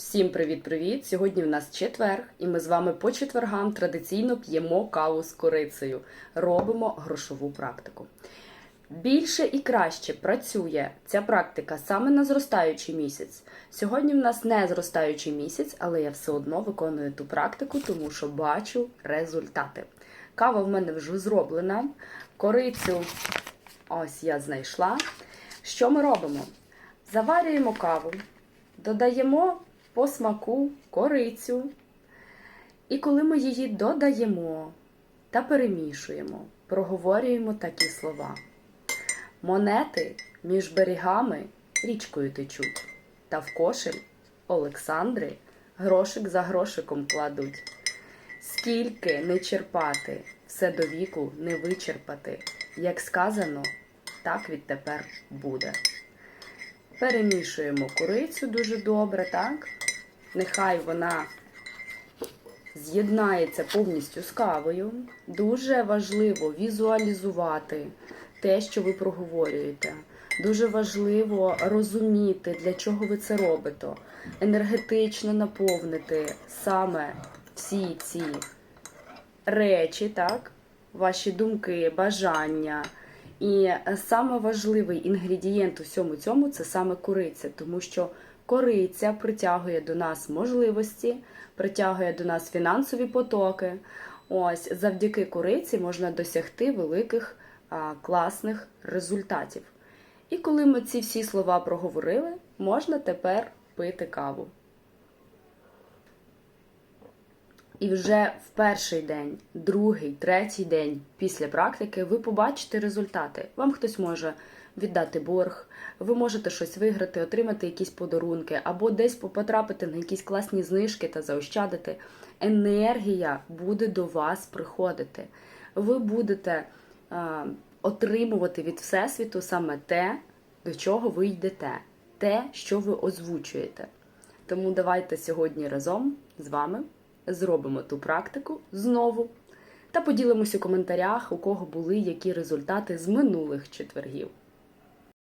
Всім привіт-привіт! Сьогодні в нас четверг, і ми з вами по четвергам традиційно п'ємо каву з корицею, робимо грошову практику. Більше і краще працює ця практика саме на зростаючий місяць. Сьогодні в нас не зростаючий місяць, але я все одно виконую ту практику, тому що бачу результати. Кава в мене вже зроблена, корицю ось я знайшла. Що ми робимо? Заварюємо каву, додаємо по смаку корицю. І коли ми її додаємо та перемішуємо, проговорюємо такі слова. Монети між берегами річкою течуть, та в кошель Олександри грошик за грошиком кладуть. Скільки не черпати, все до віку не вичерпати. Як сказано, так відтепер буде. Перемішуємо курицю дуже добре, так? Нехай вона з'єднається повністю з кавою. Дуже важливо візуалізувати те, що ви проговорюєте. Дуже важливо розуміти, для чого ви це робите. Енергетично наповнити саме всі ці речі, так? Ваші думки, бажання. І саме важливий інгредієнт у всьому цьому це саме кориця, тому що кориця притягує до нас можливості, притягує до нас фінансові потоки. Ось завдяки кориці можна досягти великих а, класних результатів. І коли ми ці всі слова проговорили, можна тепер пити каву. І вже в перший день, другий, третій день після практики ви побачите результати. Вам хтось може віддати борг, ви можете щось виграти, отримати якісь подарунки, або десь потрапити на якісь класні знижки та заощадити. Енергія буде до вас приходити. Ви будете е, отримувати від Всесвіту саме те, до чого ви йдете, те, що ви озвучуєте. Тому давайте сьогодні разом з вами зробимо ту практику знову та поділимось у коментарях, у кого були які результати з минулих четвергів.